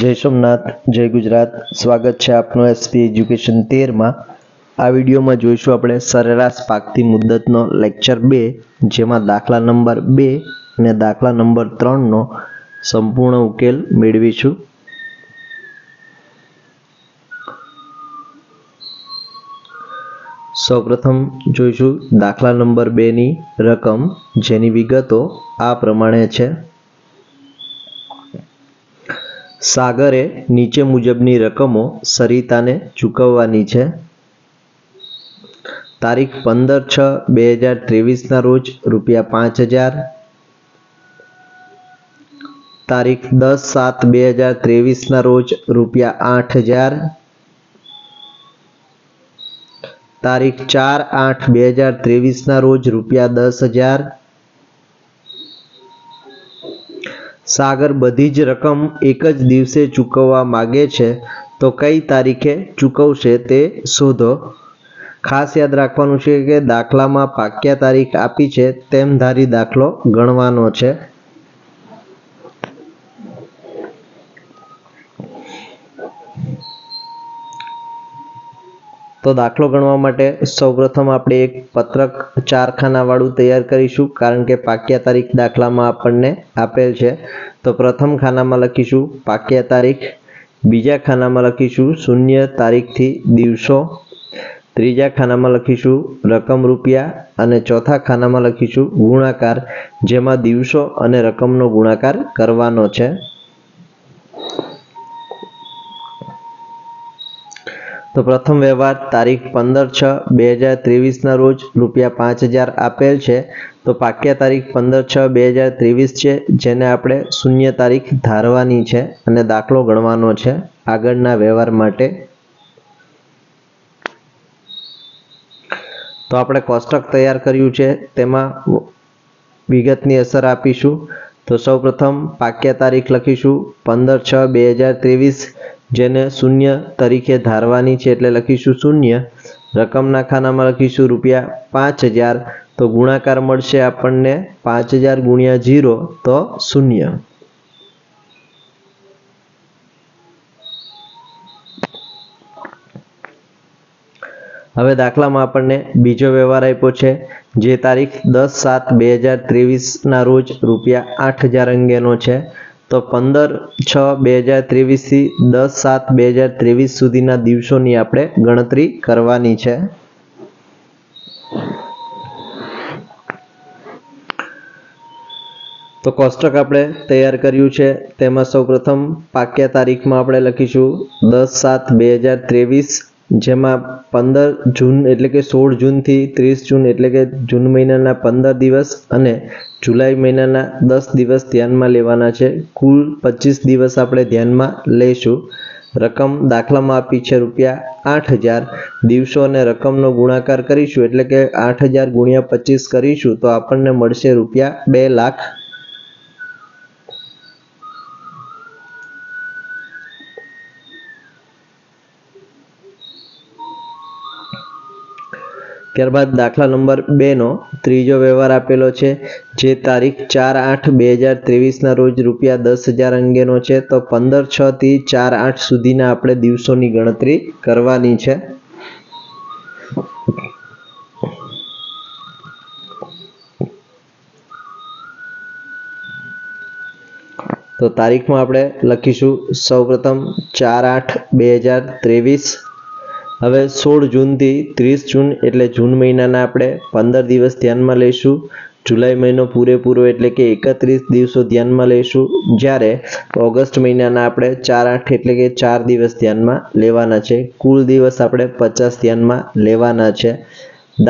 જય સોમનાથ, જય ગુજરાત. સ્વાગત છે આપનું એસપી એજ્યુકેશન તેરમાં. આ વિડીયોમાં જોઈશું આપણે સરેરાશ પાકતી મુદ્દતનો લેક્ચર બે, જેમાં દાખલા નંબર બે અને દાખલા નંબર ત્રણનો સંપૂર્ણ ઉકેલ મેળવીશું. સૌપ્રથમ જોઈશું દાખલા નંબર બેની રકમ, જેની વિગતો આ પ્રમાણે છે. સાગરે નીચે મુજબની રકમો સરિતાને ચૂકવવાની છે. તારીખ પંદર છ બે હજાર ત્રેવીસના રોજ રૂપિયા પાંચ હજાર. તારીખ દસ સાત બે હજાર ત્રેવીસના રોજ રૂપિયા આઠ હજાર. તારીખ ચાર આઠ બે હજાર ત્રેવીસના રોજ રૂપિયા દસ હજાર. સાગર બધી જ રકમ એક જ દિવસે ચૂકવવા માગે છે, તો કઈ તારીખે ચૂકવશે તે શોધો. ખાસ યાદ રાખવાનું છે કે દાખલામાં પાક્યા તારીખ આપી છે, તેમ ધારી દાખલો ગણવાનો છે. તો દાખલો ગણવા માટે સૌપ્રથમ આપણે એક પત્રક ચાર ખાનાવાળું તૈયાર કરીશું, કારણ કે પાક્યા તારીખ દાખલામાં આપણને આપેલ છે. તો પ્રથમ ખાનામાં લખીશું પાક્યા તારીખ, બીજા ખાનામાં લખીશું શૂન્ય તારીખથી દિવસો, ત્રીજા ખાનામાં લખીશું રકમ રૂપિયા, અને ચોથા ખાનામાં લખીશું ગુણાકાર, જેમાં દિવસો અને રકમનો ગુણાકાર કરવાનો છે. તો પ્રથમ વ્યવહાર તારીખ પંદર છ બે હજાર ત્રેવીસના રોજ રૂપિયા પાંચ હજાર આપેલ છે. તો પાક્યા તારીખ પંદર છ બે હજાર ત્રેવીસ છે, જેને આપણે શૂન્ય તારીખ ધારવાની છે અને દાખલો ગણવાનો છે આગળના વ્યવહાર માટે. તો આપણે કોષ્ટક તૈયાર કર્યું છે, તેમાં વિગતની અસર આપીશું. તો સૌપ્રથમ પાક્યા તારીખ લખીશું. પંદર છ બે હજાર ત્રેવીસ જેને શૂન્ય તરીકે ધારવાની છે એટલે લખીશું શૂન્ય. રકમના ખાનામાં લખીશું રૂપિયા પાંચ હજાર. તો ગુણાકાર મળશે આપણને પાંચ હજાર ગુણ્યા ઝીરો તો શૂન્ય. હવે દાખલામાં આપણને બીજો વ્યવહાર આપ્યો છે. જે તારીખ દસ સાત બે હજાર ત્રેવીસના રોજ રૂપિયા આઠ હજાર અંગેનો છે. તો પંદર, છ, બે હજાર ત્રેવીસથી દસ, સાત, બે હજાર ત્રેવીસ સુધીના દિવસોની આપણે ગણતરી કરવાની છે. તો કોષ્ટક આપણે તૈયાર કર્યું છે. તેમાં સૌપ્રથમ પાક્યા તારીખમાં આપણે લખીશું દસ, સાત, બે હજાર ત્રેવીસ, જેમાં પંદર જૂન એટલે કે સોળ જૂનથી ત્રીસ જૂન એટલે કે જૂન મહિનાના પંદર દિવસ અને જુલાઈ મહિનાના દસ દિવસ ધ્યાનમાં લેવાના છે. કુલ પચીસ દિવસ આપણે ધ્યાનમાં લઈશું રકમ દાખલામાં આપી છે રૂપિયા આઠ હજાર. દિવસો અને રકમનો ગુણાકાર કરીશું એટલે કે આઠ હજાર ગુણ્યા પચીસ કરીશું તો આપણને મળશે રૂપિયા બે લાખ ત્યારબાદ દાખલા નંબર બેનો ત્રીજો વ્યવહાર આપેલો છે, જે તારીખ ચાર આઠ બે હજાર ત્રેવીસના રોજ રૂપિયા દસ હજાર અંગેનો છે. તો પંદર છ થી ચાર આઠ સુધીના આપણે દિવસોની ગણતરી કરવાની છે. તો તારીખમાં આપણે લખીશું સૌપ્રથમ ચાર આઠ બે હજાર ત્રેવીસ. હવે સોળ જૂનથી ત્રીસ જૂન એટલે જૂન મહિનાના આપણે પંદર દિવસ ધ્યાનમાં લઈશું. જુલાઈ મહિનો પૂરેપૂરો એટલે કે એકત્રીસ દિવસો ધ્યાનમાં લઈશું. જ્યારે ઓગસ્ટ મહિનાના આપણે ચાર આઠ એટલે કે ચાર દિવસ ધ્યાનમાં લેવાના છે. કુલ દિવસ આપણે પચાસ ધ્યાનમાં લેવાના છે.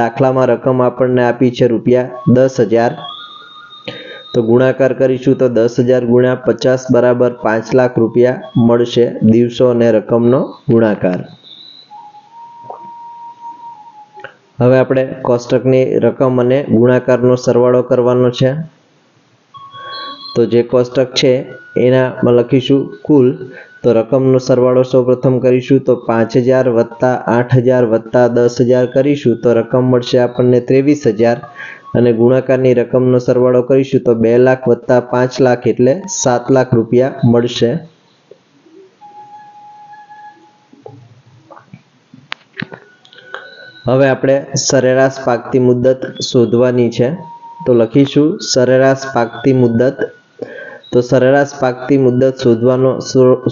દાખલામાં રકમ આપણને આપી છે રૂપિયા દસ હજાર. તો ગુણાકાર કરીશું તો દસ હજાર ગુણ્યા પચાસ બરાબર પાંચ લાખ રૂપિયા મળશે દિવસો અને રકમનો ગુણાકાર. હવે આપણે કોષ્ટકની રકમ અને ગુણાકારનો સરવાળો કરવાનો છે. તો જે કોષ્ટક છે એનામાં લખીશું કુલ. તો રકમનો સરવાળો સૌપ્રથમ કરીશું તો પાંચ હજાર વત્તા આઠ હજાર વત્તા દસ હજાર કરીશું તો રકમ મળશે આપણને ત્રેવીસ હજાર. અને ગુણાકારની રકમનો સરવાળો કરીશું તો બે લાખ વત્તા પાંચ લાખ એટલે સાત લાખ રૂપિયા મળશે. હવે આપણે સરેરાશ પાકતી મુદ્દત શોધવાની છે. તો લખીશું સરેરાશ પાકતી મુદ્દત. તો સરેરાશ પાકતી મુદ્દત શોધવાનો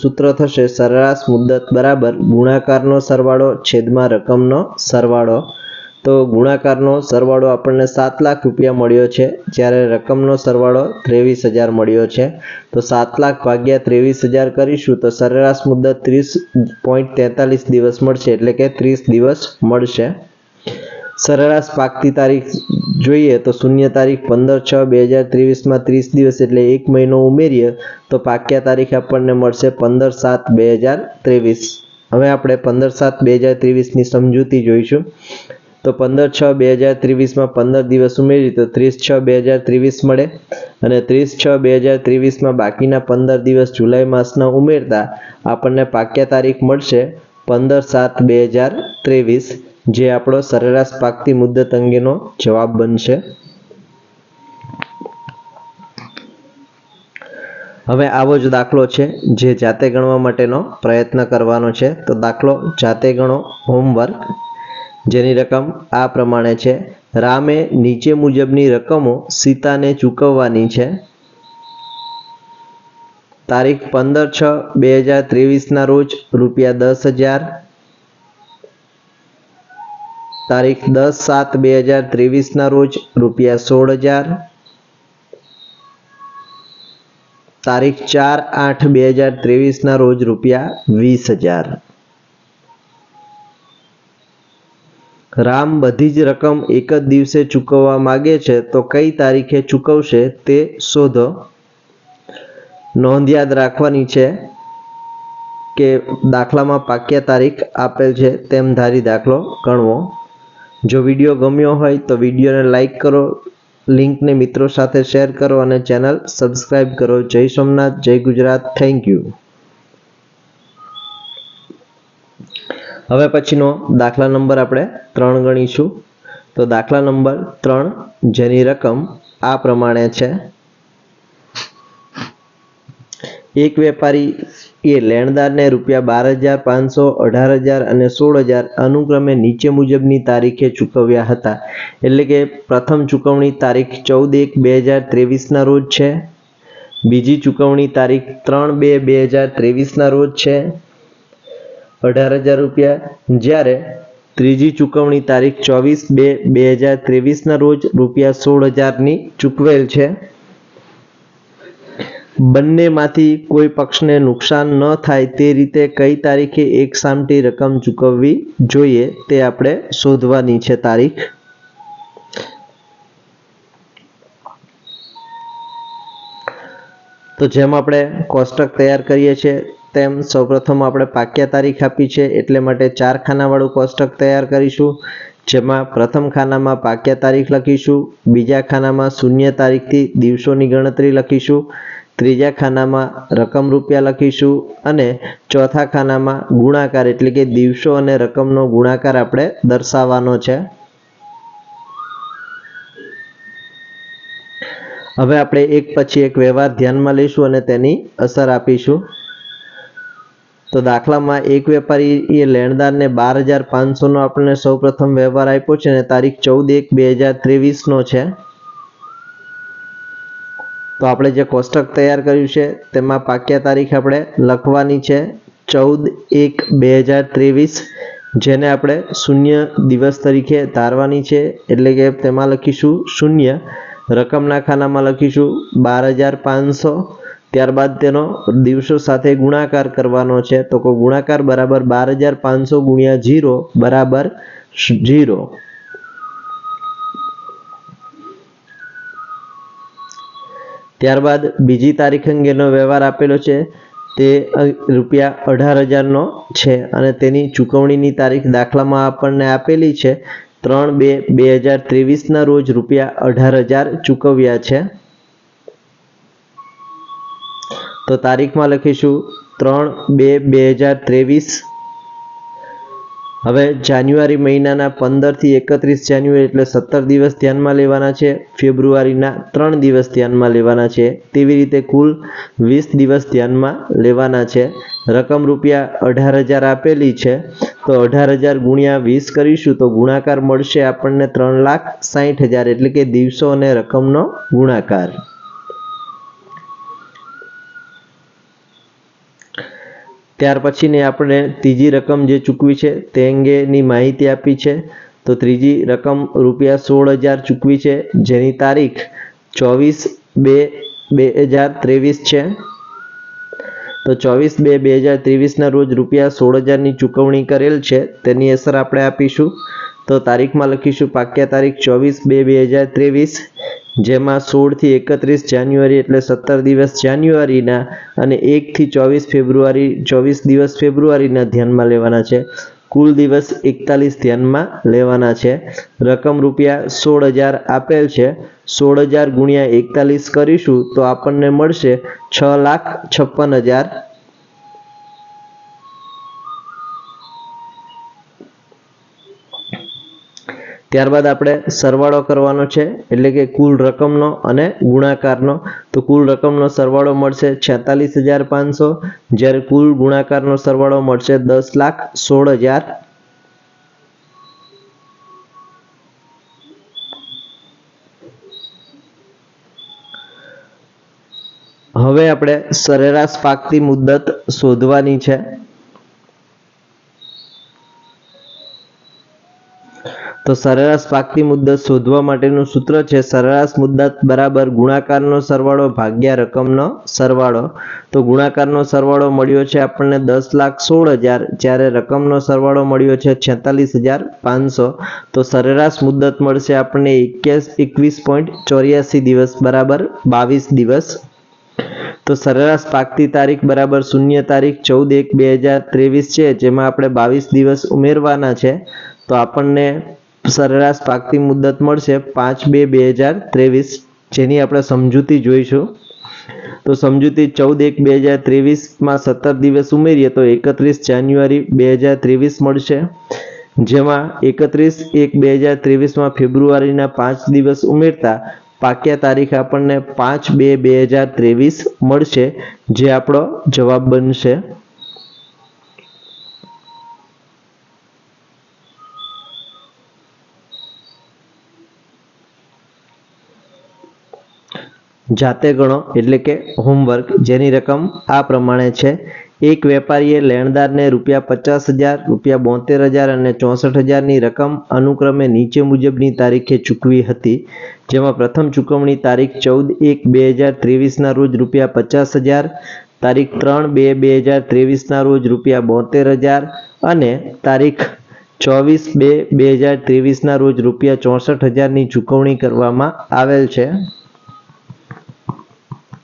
સૂત્ર થશે સરેરાશ મુદ્દત બરાબર ગુણાકારનો સરવાળો છેદમાં રકમનો સરવાળો. તો ગુણાકારનો સરવાળો આપણને સાત લાખ રૂપિયા મળ્યો છે. જ્યારે રકમનો સરવાળો ત્રેવીસ હજાર મળ્યો છે. તો સાત લાખ ભાગ્યા ત્રેવીસ હજાર કરીશું તો સરેરાશ મુદત ત્રીસ પોઈન્ટ તેતાલીસ દિવસ મળશે, એટલે કે ત્રીસ દિવસ મળશે. સરેરાશ પાકતી તારીખ જોઈએ તો શૂન્ય તારીખ પંદર છ બે હજાર ત્રેવીસમાં ત્રીસ દિવસ એટલે એક મહિનો ઉમેરીએ તો પાક્યા તારીખ આપણને મળશે પંદર સાત બે હજાર ત્રેવીસ. હવે આપણે પંદર સાત બે હજાર ત્રેવીસની સમજૂતી જોઈશું. તો પંદર છ બે હજાર ત્રેવીસમાં પંદર દિવસ ઉમેરી તો ત્રીસ છ બે હજાર ત્રેવીસ મળે. અને ત્રીસ છ બે હજાર ત્રેવીસમાં બાકીના પંદર દિવસ જુલાઈ માસના ઉમેરતા આપણને પાક્યા તારીખ મળશે પંદર સાત બે હજાર ત્રેવીસ, જે આપણો સરેરાશ પાકતી મુદ્દત અંગેનો જવાબ બનશે. હવે આવો જ દાખલો છે, જે જાતે ગણવા માટેનો પ્રયત્ન કરવાનો છે. તો દાખલો જાતે ગણો, હોમવર્ક. જેની રકમ આ પ્રમાણે છે. રામે નીચે મુજબની રકમો સીતાને ચૂકવવાની છે. તારીખ પંદર છ બે હજાર ત્રેવીસના રોજ રૂપિયા દસ હજાર. તારીખ દસ સાત બે હજાર ત્રેવીસના રોજ રૂપિયા સોળ હજાર. તારીખ ચાર આઠ બે હજાર ત્રેવીસના રોજ રૂપિયા વીસ હજાર. રામ બધી જ રકમ એક જ દિવસે ચૂકવવા માગે છે, તો કઈ તારીખે ચૂકવશે તે શોધો. નોંધ યાદ રાખવાની છે કે દાખલામાં પાક્યા તારીખ આપેલ છે તેમ ધારી દાખલો ગણવો. જો વીડિયો ગમ્યો હોય તો વિડીયોને લાઈક કરો, લિંકને મિત્રો સાથે શેર કરો અને ચેનલ સબસ્ક્રાઈબ કરો. જય સોમનાથ, જય ગુજરાત. Thank you. હવે પછીનો દાખલા નંબર આપણે ત્રણ ગણીશું. તો દાખલા નંબર ત્રણ, જેની રકમ આ પ્રમાણે છે. એક વેપારી એ લેણદારને રૂપિયા બાર હજાર, પાંચસો, અઢાર હજાર અને સોળ હજાર અનુક્રમે નીચે મુજબની તારીખે ચૂકવ્યા હતા. એટલે કે પ્રથમ ચૂકવણી તારીખ ચૌદ એક, બે હજાર ત્રેવીસના રોજ છે. બીજી ચૂકવણી તારીખ ત્રણ બે બે હજાર ત્રેવીસના રોજ છે. અઢાર હજાર રૂપિયા. જ્યારે ત્રીજી ચૂકવણી તારીખ ચોવીસ બે બે હજાર ત્રેવીસના રોજ રૂપિયા સોળ હજારની ચૂકવેલ છે. બંનેમાંથી કોઈ પક્ષને નુકસાન ન થાય તે રીતે કઈ તારીખે એક સામટી રકમ ચૂકવવી જોઈએ તે આપણે શોધવાની છે તારીખ. તો જેમ આપણે કોષ્ટક તૈયાર કરીએ છીએ તેમ સૌપ્રથમ આપણે પાક્યા તારીખ આપી છે એટલે માટે ચાર ખાનાવાળું કોષ્ટક તૈયાર કરીશું, જેમાં પ્રથમ ખાનામાં પાક્યા તારીખ લખીશું, બીજા ખાનામાં શૂન્ય તારીખથી દિવસોની ગણતરી લખીશું, ત્રીજા ખાનામાં રકમ રૂપિયા લખીશું અને ચોથા ખાનામાં ગુણાકાર એટલે કે દિવસો અને રકમનો ગુણાકાર આપણે દર્શાવવાનો છે. હવે આપણે એક પછી એક વ્યવહાર ધ્યાનમાં લઈશું અને તેની અસર આપીશું. તો દાખલામાં એક વેપારી એ લેણદારને બાર હજાર પાંચસોનો આપણને સૌપ્રથમ વ્યવહાર આપ્યો છે અને તારીખ ચૌદ એક બે હજાર ત્રેવીસનો છે. તો આપણે જે કોષ્ટક તૈયાર કર્યું છે, તેમાં પાક્યા તારીખ આપણે લખવાની છે ચૌદ એક બે હજાર ત્રેવીસ, જેને આપણે શૂન્ય દિવસ તરીકે ધારવાની છે. એટલે કે તેમાં લખીશું શૂન્ય રકમના ખાનામાં લખીશું બાર હજાર પાંચસો ત્યારબાદ તેનો દિવસો સાથે ગુણાકાર કરવાનો છે. તો કે ગુણાકાર બરાબર બાર હજાર પાંચસો ગુણ્યા જીરો બરાબર જીરો ત્યારબાદ બીજી તારીખ અંગેનો વ્યવહાર આપેલો છે તે રૂપિયા અઢાર હજારનો છે અને તેની ચૂકવણીની તારીખ દાખલામાં આપણને આપેલી છે. ત્રણ બે બે હજાર ત્રેવીસના રોજ રૂપિયા અઢાર હજાર ચૂકવ્યા છે. તો તારીખમાં લખીશું ત્રણ બે બે હજાર ત્રેવીસ. હવે જાન્યુઆરી મહિનાના પંદરથી એકત્રીસ જાન્યુઆરી એટલે સત્તર દિવસ ધ્યાનમાં લેવાના છે. ફેબ્રુઆરીના ત્રણ દિવસ ધ્યાનમાં લેવાના છે. તેવી રીતે કુલ વીસ દિવસ ધ્યાનમાં લેવાના છે. રકમ રૂપિયા અઢાર હજાર આપેલી છે. તો અઢાર હજાર ગુણ્યા વીસ કરીશું તો ગુણાકાર મળશે આપણને ત્રણ લાખ સાહીઠ હજાર એટલે કે દિવસો અને રકમનો ગુણાકાર. ત્યાર પછીની આપણે ત્રીજી રકમ જે ચૂકવી છે તે અંગેની માહિતી આપી છે. તો ત્રીજી રકમ રૂપિયા સોળ હજાર ચૂકવી છે, જેની તારીખ ચોવીસ બે બે હજાર ત્રેવીસ છે. તો ચોવીસ બે બે હજાર ત્રેવીસના રોજ રૂપિયા સોળ હજારની ચૂકવણી કરેલ છે, તેની અસર આપણે આપીશું. તો તારીખમાં લખીશું, પાક્યા તારીખ ચોવીસ બે બે હજાર ત્રેવીસ. જેમાં સોળથી એકત્રીસ જાન્યુઆરી એટલે સત્તર દિવસ જાન્યુઆરીના અને એકથી ચોવીસ ફેબ્રુઆરી, ચોવીસ દિવસ ફેબ્રુઆરીના ધ્યાનમાં લેવાના છે. કુલ દિવસ એકતાલીસ ધ્યાનમાં લેવાના છે. રકમ રૂપિયા સોળ હજાર આપેલ છે. સોળ હજાર ગુણ્યા એકતાલીસ કરીશું તો આપણને મળશે છ લાખ છપ્પન હજાર ત્યારબાદ આપણે સરવાળો કરવાનો છે, એટલે કે કુલ રકમનો અને ગુણાકારનો. તો કુલ રકમનો સરવાળો મળશે છેતાલીસ હજાર પાંચસો, જ્યારે કુલ ગુણાકારનો સરવાળો મળશે દસ લાખ સોળ હજાર. હવે આપણે સરેરાશ પાકતી મુદ્દત શોધવાની છે. તો સરેરાશ પાકતી મુદ્દત શોધવા માટેનું સૂત્ર છે સરેરાશ મુદ્દત બરાબર ગુણાકારનો સરવાળો ભાગ્યા રકમનો સરવાળો. તો ગુણાકારનો સરવાળો મળ્યો છે આપણને દસ લાખ સોળ હજાર, જ્યારે રકમનો સરવાળો મળ્યો છે છેતાલીસ હજાર પાંચસો. તો સરેરાશ મુદ્દત મળશે આપણને એક્યાસ, એકવીસ પોઈન્ટ ચોર્યાસી દિવસ બરાબર બાવીસ દિવસ. તો સરેરાશ પાકતી તારીખ બરાબર શૂન્ય તારીખ ચૌદ એક બે હજાર ત્રેવીસ છે, જેમાં આપણે બાવીસ દિવસ ઉમેરવાના છે. તો આપણને સરેરાશ પાકતી મુદત મળશે પાંચ બે બે હજાર ત્રેવીસ, જેની આપણે સમજૂતી જોઈશું. તો સમજૂતી ચૌદ એક બે હજાર ત્રેવીસમાં સત્તર દિવસ ઉમેરીએ તો એકત્રીસ જાન્યુઆરી બે હજાર ત્રેવીસ મળશે. જેમાં એકત્રીસ એક બે હજાર ત્રેવીસમાં ફેબ્રુઆરીના પાંચ દિવસ ઉમેરતા પાક્યા તારીખ આપણને પાંચ બે બે હજાર ત્રેવીસ મળશે, જે આપણો જવાબ બનશે. જાતે ગણો, એટલે કે હોમવર્ક જેની રકમ આ પ્રમાણે છે. એક વેપારીએ લેણદારને રૂપિયા પચાસ હજાર, રૂપિયા બોતેર હજાર અને ચોસઠ હજારની રકમ અનુક્રમે નીચે મુજબની તારીખે ચૂકવી હતી, જેમાં પ્રથમ ચૂકવણી તારીખ ચૌદ એક બે હજાર ત્રેવીસના રોજ રૂપિયા પચાસ હજાર, તારીખ ત્રણ બે બે હજાર ત્રેવીસના રોજ રૂપિયા બોતેર હજાર અને તારીખ ચોવીસ બે બે હજાર ત્રેવીસના રોજ રૂપિયા ચોસઠ હજારની ચૂકવણી કરવામાં આવેલ છે.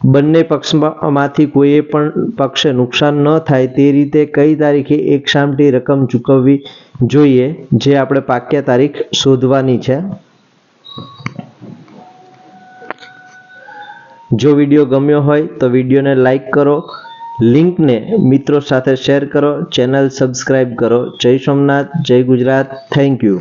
બંને પક્ષમાંથી કોઈએ પણ પક્ષે નુકસાન ન થાય તે રીતે કઈ તારીખે એક સામટી રકમ ચૂકવવી જોઈએ, જે આપણે પાક્યા તારીખ શોધવાની છે. જો વીડિયો ગમ્યો હોય તો વિડીયોને લાઈક કરો, લિંકને મિત્રો સાથે શેર કરો, ચેનલ સબસ્ક્રાઈબ કરો. જય સોમનાથ, જય ગુજરાત, થેન્ક યુ.